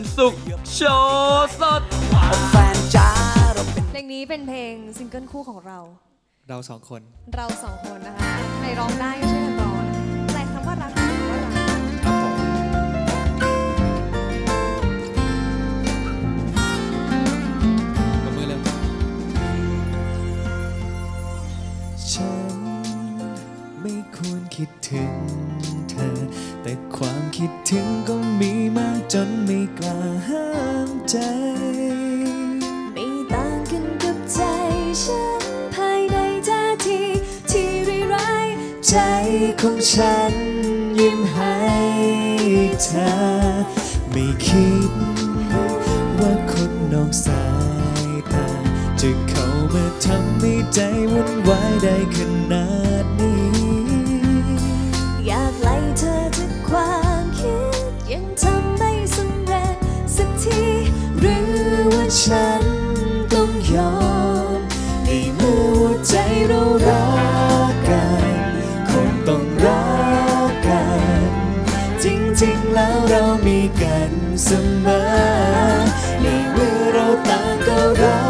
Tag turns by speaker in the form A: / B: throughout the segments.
A: นสุขโชว์สด
B: แฟนจ้าเราเป็น
C: เพลงนี้เป็นเพลงซิงเกิลคู่ของเรา
D: เราสองคน
C: เราสองคนนะคะใครร้องได้ก็ช่วยกันร้องนะคะแปลคำว่ารักเป็นคำว่ารัก
D: ครับผม ปรบมือเลยฉันไม่ควรคิดถึงเธอ แต่ความคิดถึงก็มีมากจนไม่กล้าห้ามใจ
C: ไม่ต่างกันกับใจฉันภายในท่าทีที่ร้าย
D: ใจของฉันยิ้มให้เธอ ไม่คิดว่าคนนอกสายตาจะเข้ามาทำให้ใจวุ่นวายได้ขนาด ฉันต้องยอมในเมื่อหัวใจเรารักกัน คงต้องรักกัน จริงๆแล้วเรามีกันเสมอในเมื่อเราต่างก็รั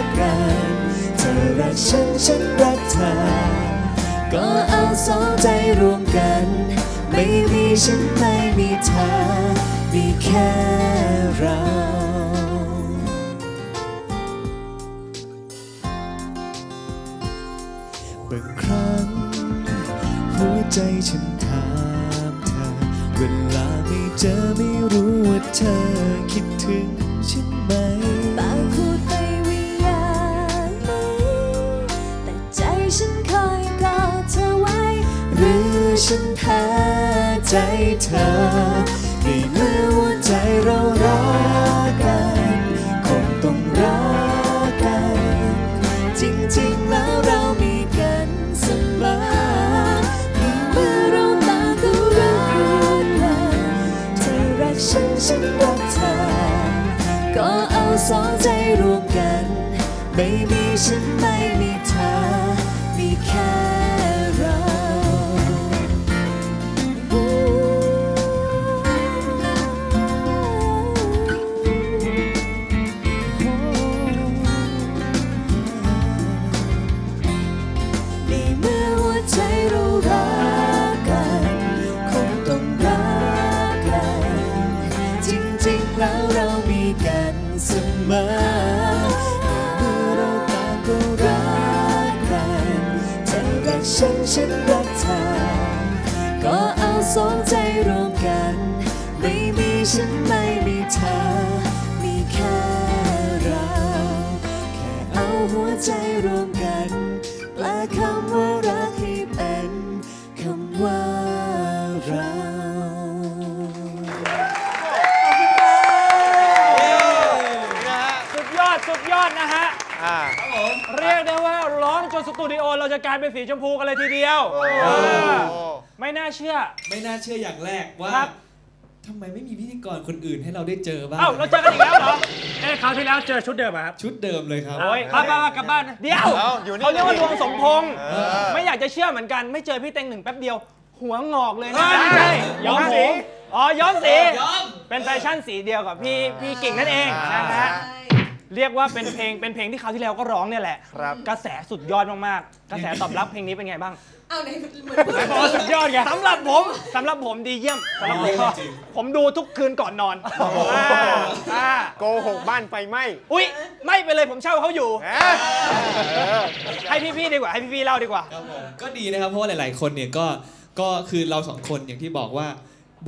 D: กกัน เธอรักฉันฉันรักเธอ ก็เอาสองใจรวมกัน ไม่มีฉันไม่มีเธอ มีแค่เรา เธอคิดถึงฉันไหม
C: ปากพูดไปว่าอยากมีแต่ใจฉันคอยกอดเธอไว้
D: หรือฉันแพ้ใจเธอในเมื่อหัวใจเรารัก สองใจรวมกัน ไม่มีฉันไม่มีเธอ มีแค่เราในเมื่อหัวใจเรารักกันคงต้องรักกันจริงๆแล้วเรามีกัน เสมอเมื่อเราต่างก็รักกันเธอรักฉันฉันรักเธอ ก็เอาสองใจรวมกัน ไม่มีฉันไม่มีเธอ มีแค่เรา แค่เอาหัวใจรวมกันแปลคำว่ารักให้เป็นคำว่า
E: จนสตูดิโอเราจะกลายเป็นสีชมพูกันเลยทีเดียวเออไม่น่าเชื่อ
D: ไม่น่าเชื่ออย่างแรกว่า
E: ครับ
D: ทำไมไม่มีพิธีกรคนอื่นให้เราได้เจอบ้าง
E: เอ้าเราเจอกันอีกแล้วเหรอเอ้คราวที่แล้วเจอชุดเดิมอะครับ
D: ชุดเดิมเลยครับ
E: โอ้ยไปไปไปกลับบ้านนะเดี๋ยว
F: เอ้าอยู่นี่
E: เขาเรียกว่าดวงสมพงษ์
F: เออ
E: ไม่อยากจะเชื่อเหมือนกัน ไม่เจอพี่เต็งหนึ่งแป๊บเดียว หัวงอกเลย
D: เอ้
E: นะ
D: ย
E: ไม่ใช่
F: ย้อมสี
E: อ๋อย้อมสี
D: ย้อม
E: เป็นแฟชั่นสีเดียวกับพี่พี่กิ่งนั่นเองนะฮะ เรียกว่าเป็นเพลงเป็นเพลงที่คราวที่แล้วก็ร้องเนี่ยแหละ
F: ครับ
E: กระแสสุดยอดมากๆ กระแสตอบรับเพลงนี้เป็นไงบ้าง
C: เอาในเหมือน
E: ไหนบอกว่าสุดยอดไงสำหรับผมสำหรับผมดีเยี่ยมสำหรับผม
D: จริง
E: ผมดูทุกคืนก่อนนอนอ่าอ่า
F: โกหกบ้านไฟไหม้
E: อุ้ยไม่ไปเลยผมเช่าเขาอยู่
F: เอ๊ะเออ
E: ให้พี่ๆดีกว่าให้พี่ๆเล่าดีกว่า
D: ครับผมก็ดีนะครับเพราะว่าหลาย ๆ คนเนี่ยก็ก็คือเราสองคนอย่างที่บอกว่า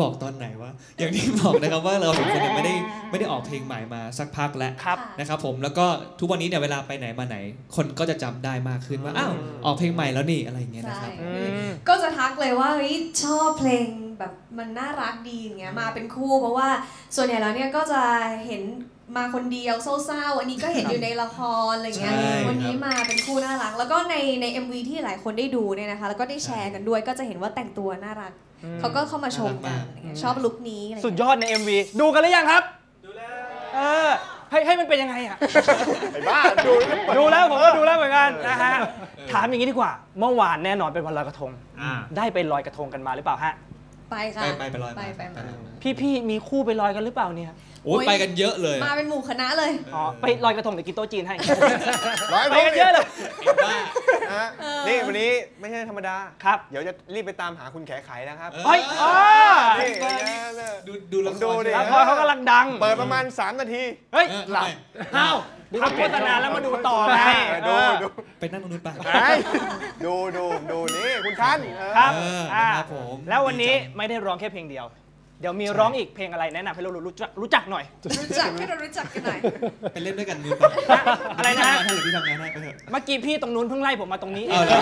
D: บอกตอนไหนว่าอย่างที่บอกนะครับว่าเราสองคนเนี่ยไม่ได้ไม่ได้ออกเพลงใหม่มาสักพักแล้ว
E: ครับ
D: นะครับผมแล้วก็ทุกวันนี้เนี่ยเวลาไปไหนมาไหน คนก็จะจำได้มากขึ้นว่าอ้าวออกเพลงใหม่แล้วนี่อะไรอย่างเงี้ยนะครับ
C: ใช่ก็จะทักเลยว่าเฮ้ยชอบเพลงแบบมันน่ารักดีอย่างเงี้ยมาเป็นคู่เพราะว่าส่วนใหญ่แล้วเนี่ยก็จะเห็น มาคนเดียวเศร้าๆ อันนี้ก็เห็นอยู่ในละครอะไรเงี้ย
D: ใช่
C: วันนี้มาเป็นคู่น่ารัก แล้วก็ในใน MV ที่หลายคนได้ดูเนี่ยนะคะ แล้วก็ได้แชร์กันด้วย ก็จะเห็นว่าแต่งตัวน่ารัก เขาก็เข้ามาชมกันอะไรเงี้ยชอบลุคนี้อะไรเงี้ย
E: สุดยอดใน MV ดูกันหรือยังครับ ดูแล้ว เออ ให้ให้มันเป็นยังไงอะ
F: ไอ้บ้าดูแล้วเปิ
E: ดูแล้วผมก็ดูแล้วเหมือนกันนะฮะ ถามอย่างนี้ดีกว่า เมื่อวานแน่นอนเป็นวันลอยกระทงได้ไปลอยกระทงกันมาหรือเปล่าฮะ
C: ไปค่ะ
D: ไปไปไปลอย
C: ไป
D: มา
C: ไปมา
E: พี่ๆมีคู่ไปลอยกันหรือเปล่าเนี่ย
D: โอ้ยไปกันเยอะเลย
C: มาเป็นหมู่คณะเลย
E: อ๋อไปลอยกระทงหรือกินโต๊ะจีนให้
F: ร้อย
E: ไปกันเยอะเลย
F: นะฮะนี่วันนี้ไม่ใช่ธรรมดา
E: ครับ
F: เดี๋ยวจะรีบไปตามหาคุณแขไขนะครับ
D: เออ
E: เฮ้ยอ๋อ
F: นี่
D: ดูดูละค
F: ดู
D: ร
F: ดิ
E: ละครเขากำลังดัง
F: เปิดประมาณ 3 นาที
E: เฮ้ย
D: เออ
F: หลับ
E: อ้าวทำโฆษณาแล้วมาดูต่อไง
F: ดู
E: เออ
F: ดู
D: ไปนั่งตรงนู้นไป
F: ไอ้ดูดูดูนี่คุณท่านเออ
E: ครับ
D: เออ
E: อ่า
D: นะครับผม
E: แล้ววันนี้
D: ดีจัง
E: ไม่ได้ร้องแค่เพลงเดียว เดี๋ยวมีร้องอีกเพลงอะไรแนะนำให้เรารู้จักรู้จักหน่อย
C: รู้จักให้เรารู้จักกันหน่อย
D: ไปเล่นด้วยกันนู้นไป
E: อะไรนะ
D: เดี๋ยวพี่ทำงานให้ไปเถอะ
E: เมื่อกี้พี่ตรงนู้นเพิ่งไล่ผมมาตรงนี้เอ
D: เอา
E: ง
D: ละ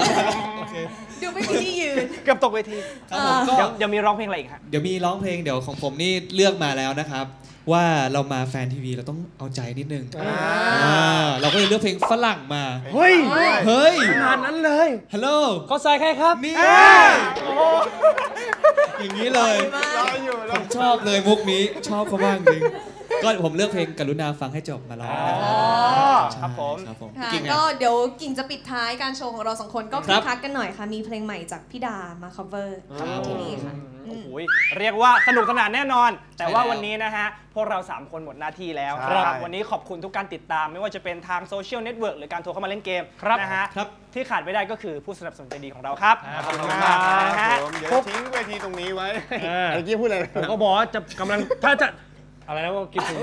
D: โอเค
C: ดูไม่มีที่ยืน
E: เกือบตกเวที
D: ครับผมก็
E: เดี๋ยวเดี๋ยวมีร้องเพลงอะไรอีกฮะ
D: เดี๋ยวมีร้องเพลงเดี๋ยวของผมนี่เลือกมาแล้วนะครับ ว่าเรามาแฟนทีวีเราต้องเอาใจนิดนึง
F: อ่า
D: อ่าเราก็เลยเลือกเพลงฝรั่งมา
E: เฮ้ย
D: เฮ้ย
E: ขนาดนั้นเลย
D: ฮัลโหล
E: เขาใส่ใครครับ
D: นี่
E: อ่าโอ้โห
D: อย่างนี้เลย
F: รออยู่
D: ผมชอบเลยมุกนี้ชอบเขามากจริงก็ผมเลือกเพลงกรุณาฟังให้จบมาร้องนะ
E: อ๋อ
D: ใช่
E: ครับผม
D: ครับผม
C: ค่ะ
D: จริงๆ
C: ก็
D: อะ
C: เดี๋ยวกิ่งจะปิดท้ายการโชว์ของเราสองคนก็
D: ค
C: คึ
D: รั
C: ก
D: บ
C: คักกันหน่อยค่ะ มีเพลงใหม่จากพี่ดามา cover
D: ครับ
C: ที่นี่ค่ะ
E: โอ้โหเรียกว่าสนุกสนานแน่นอน แต่ว่า
D: ใช่แล้ว
E: วันนี้นะฮะ พวกเรา 3 คนหมดหน้าที่แล้ว
F: ใช่
E: ครับวันนี้ขอบคุณทุกการติดตาม ไม่ว่าจะเป็นทางโซเชียลเน็ตเวิร์กหรือการโทรเข้ามาเล่นเกมนะฮะ
D: ครับ
E: ที่ขาดไม่ได้ก็คือผู้สนับสนุนใจดีของเราครับ
F: ขอบคุณ
E: นะ
F: มากค
E: ฮะ
F: รับผมเดี๋ยวทิ้งเวทีตรงนี้ไว้
G: เออ
F: เมื่อกี้พูดอะไร
G: ผมก็บอกว่าจะกำลังถ้าจะอะไรนะว่ากินถึง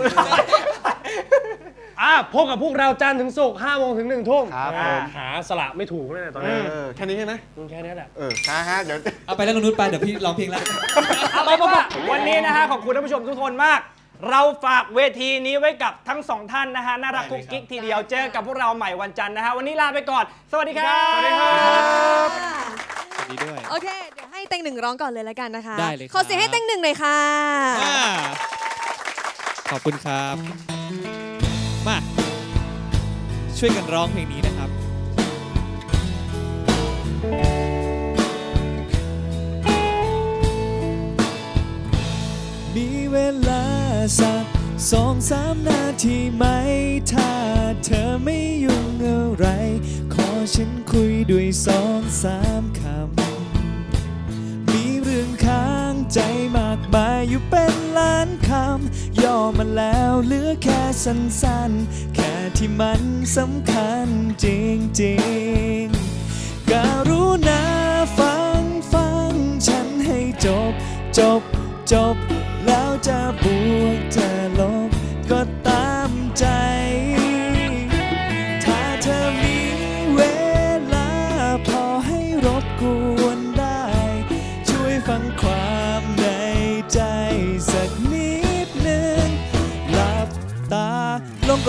G: อะพบกับพวกเราจันทร์ถึงศุกร์5โมงถึง1ทุ่ม
F: ครับ
G: อ่า
F: ผม
G: หาสละไม่ถูกเลยเนี่ยตอน
F: เอ
G: นี้
F: อแค่นี้ใช่ไหม
G: มึงแค่นี้แหละ
F: เออนะฮะเดี๋ยว
D: เอาไปแล้วตรงนู้นไปเดี๋ยวพี่ร้องเพลงแล้ว
E: เอาไปปะวันนี้นะฮะขอบคุณท่านผู้ชมทุกคนมาก เราฝากเวทีนี้ไว้กับทั้งสองท่านนะฮะน่ารัก
D: ได้เลย
E: กุ๊กกิ๊กทีเดียวเจอกับพวกเราใหม่วันจันทร์นะฮะวันนี้ลาไปก่อน สวัสดีครับ
G: สวัสดีครับ
D: สวัสดีด้วย
C: โอเค เดี๋ยวให้เต็งหนึ่งร้องก่อนเลยแล้วกันนะคะ
D: ได้เลยครับ
C: ขอเสียงให้เต็งหนึ่งหน่อยค่ะ
D: อ่าขอบคุณครับ มาช่วยกันร้องเพลงนี้นะครับมีเวลาสักสองสามนาทีไหม ถ้าเธอไม่ยุ่งอะไร ขอฉันคุยด้วยสองสามคำ มีเรื่องค้างใจมากมายอยู่เป็นล้านคำ ย่อมันแล้วเหลือแค่สั้นๆ แค่ที่มันสำคัญจริงๆ การุณาฟังฟังฉันให้จบ จบ จบ แล้วจะบวกจะลบ ก็ตามใจ ถ้าเธอมีเวลาพอให้รบกวน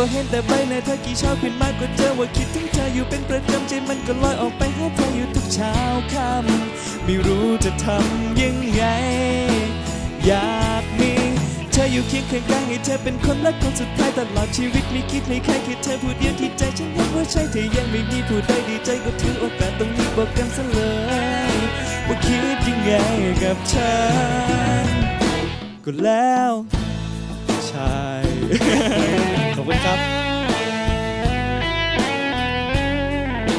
D: ก็เห็นแต่ใบหน้าเธอกี่เช้าขึ้นมาก็เจอว่าคิดถึงเธออยู่เป็นประจำใจมันก็ลอยออกไปหาเธออยู่ทุกเช้าค่ำไม่รู้จะทำยังไง อยากมีเธออยู่เคียงข้างกายให้เธอเป็นคนรักคนสุดท้ายตลอดชีวิตไม่คิดให้ใครแค่เธอผู้เดียวที่ใจฉันยังว่าใช่เธอยังไม่มีผู้ใดดีใจก็ถือโอกาสตรงนี้บอกกันซะเลยว่าคิดยังไงกับฉันก็แล้วใช่ ขอบคุณครับ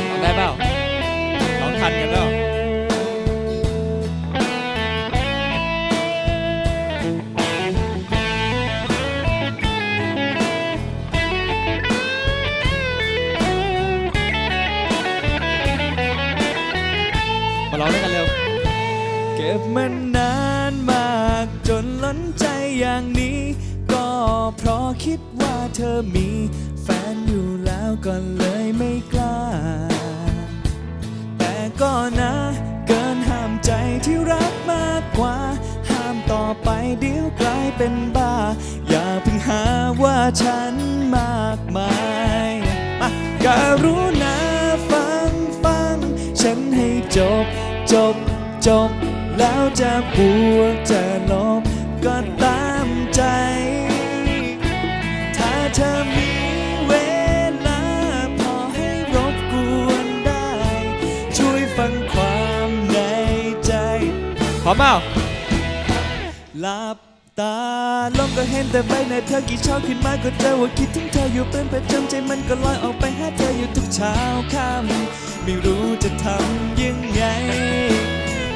D: ร้องได้เปล่าร้องทันกันเปล่ามาร้องด้วยกันเร็ว เก็บมันนานมากจนล้นใจอย่างนี้ เพราะคิดว่าเธอมีแฟนอยู่แล้วก็เลยไม่กล้า แต่ก็นะ เกินห้ามใจที่รักมากกว่า ห้ามต่อไปเดี๋ยวกลายเป็นบ้า อย่าเพิ่งหาว่าฉันมากมายมาการุณาฟังฟัง ฉันให้จบ จบ จบ แล้วจะบวกจะลบก็ตามใจ อมเปล่าหลับตาลมก็เห็นแต่ใบหน้าเธอกี่เช้าขึ้นมาก็เจอว่าคิดถึงเธออยู่เป็นประจำใจมันก็ลอยออกไปหาเธออยู่ทุกเช้าค่ำไม่รู้จะทำยังไง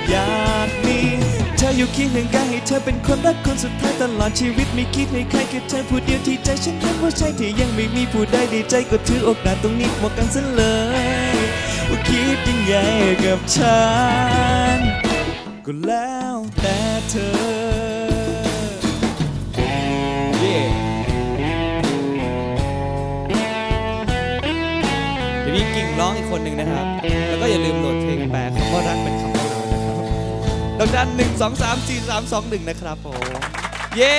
D: อยากมีเธออยู่เคียงข้างกายให้เธอเป็นคนรักคนสุดท้ายตลอดชีวิตไม่คิดให้ใครแค่เธอผู้เดียวที่ใจฉันคิดว่าใช่ที่ยังไม่มีผู้ใดในใจก็ถือโอกาสตรงนี้บอกกันซะเลยว่าคิดยังไงกับฉัน ก็แล้วแต่เธอเย่เดี๋ยวมีกิ่งร้องอีกคนหนึ่งนะครับ แล้วก็อย่าลืมโหลดเพลงแปลคำว่ารักเป็นคำว่าเรานะครับดอกจันหนึ่งสองสามสี่สามสองหนึ่งนะครับผมเย่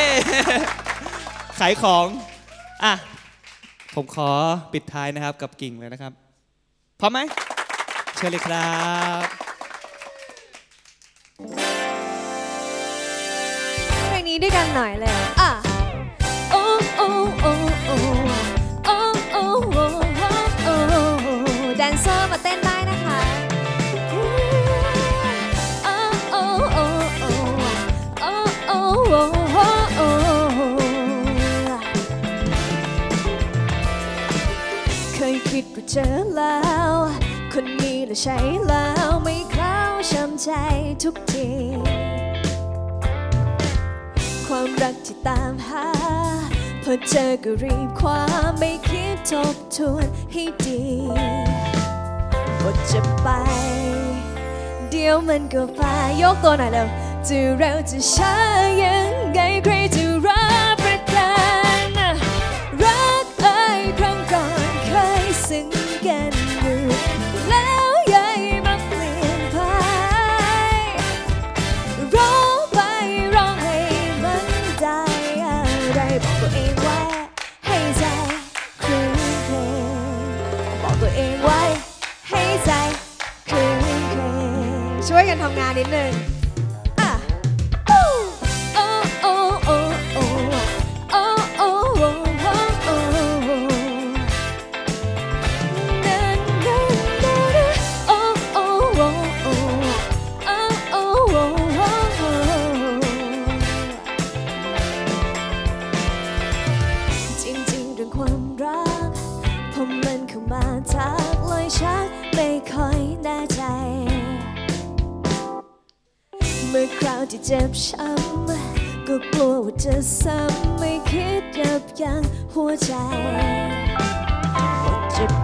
D: ขายของ อะ ผมขอปิดท้ายนะครับกับกิ่งเลยนะครับ พร้อมไหม เชิญเลยครับ
C: ด้วยกันหน่อยเลยอะโอ้โอ้โอ้โอ้โอ้โอ้โอ้โอ้แดนเซอร์มาเต้นได้นะคะโอ้โอ้โอ้โอ้โอ้โอ้โอ้โอ้เคยคิดว่าเจอแล้ว คนนี้แหละใช่แล้วไม่เข้าช้ำใจทุกที ความรักที่ตามหา พอเจอก็รีบคว้าไม่คิดทบทวนให้ดีว่าจะไป เดี๋ยวมันก็ไปยกตัวหน่อยเร็วจะเร็วจะช้ายังไงใครจะรัก นิดนึง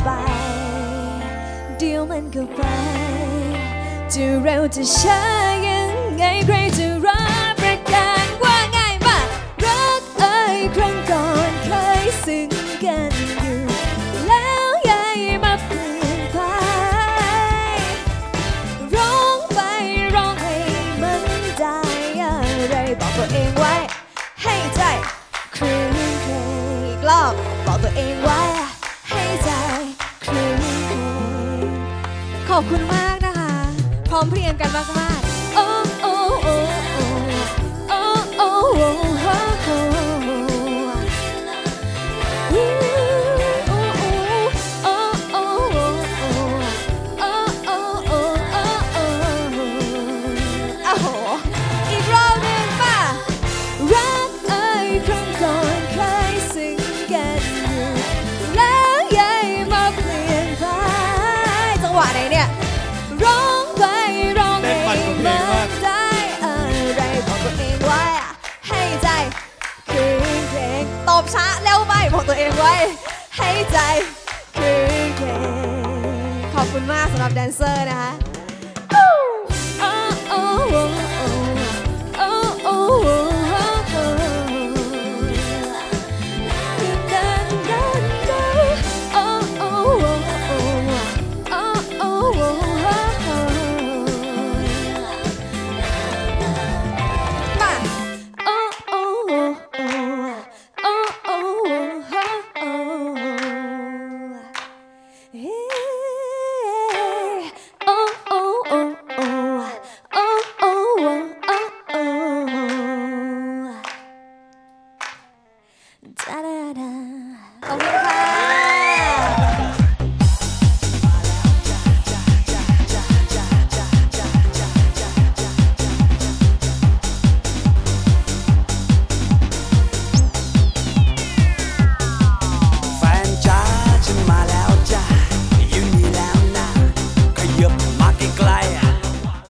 C: ไป เดี๋ยวมันก็ไป จะเร็วจะช้ายังไงใครจะรับประกันว่าง่ายมากรักเอ้ยครั้งก่อนเคยซึ้งกันอยู่ แล้วยัยมาเปลี่ยนไป ร้องไปร้องให้มันได้อะไรบอกตัวเองไว้ ให้ใจครื้นเครงอีกรอบบอกตัวเองไว้ ขอบคุณมากนะคะ พร้อมเพรียงกันมาก บอกตัวเองไว้ ให้ใจคือเกขอบคุณมากสำหรับแดนเซอร์นะคะ